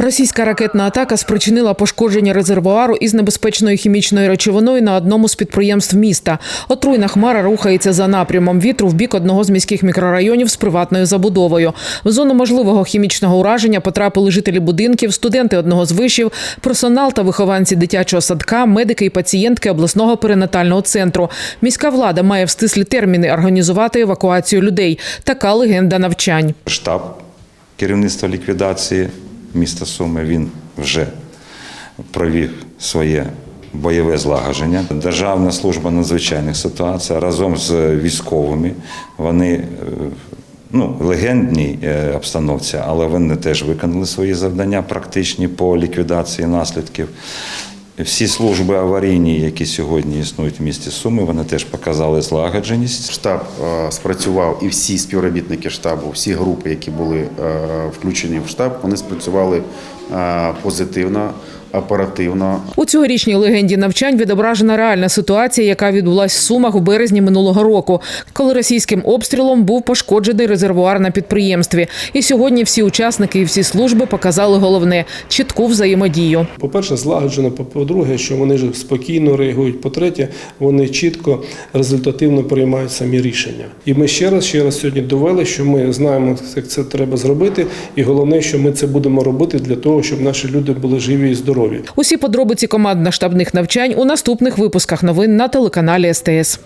Російська ракетна атака спричинила пошкодження резервуару із небезпечною хімічною речовиною на одному з підприємств міста. Отруйна хмара рухається за напрямом вітру в бік одного з міських мікрорайонів з приватною забудовою. В зону можливого хімічного ураження потрапили жителі будинків, студенти одного з вишів, персонал та вихованці дитячого садка, медики і пацієнтки обласного перинатального центру. Міська влада має в стислі терміни організувати евакуацію людей. Така легенда навчань. штаб керівництва ліквідації міста Суми він вже провів своє бойове злагодження. Державна служба надзвичайних ситуацій разом з військовими вони е, ну, легендній е, обстановці, але вони теж виконали свої завдання практичні по ліквідації наслідків. Всі служби аварійні, які сьогодні існують в місті Суми, вони теж показали злагодженість. Штаб е, спрацював і всі співробітники штабу, всі групи, які були е, включені в штаб, вони спрацювали позитивно, оперативно. У цьогорічній легенді навчань відображена реальна ситуація, яка відбулась в Сумах у березні минулого року, коли російським обстрілом був пошкоджений резервуар на підприємстві. І сьогодні всі учасники і всі служби показали головне чітку взаємодію. По-перше, злагоджено. По-друге, що вони ж спокійно реагують. По-третє, вони чітко, результативно приймають самі рішення. І ми ще раз, ще раз сьогодні довели, що ми знаємо, як це треба зробити. І головне, що ми це будемо робити для того, щоб наші люди були живі і здорові. Усі подробиці командно-штабних навчань у наступних випусках новин на телеканалі СТС.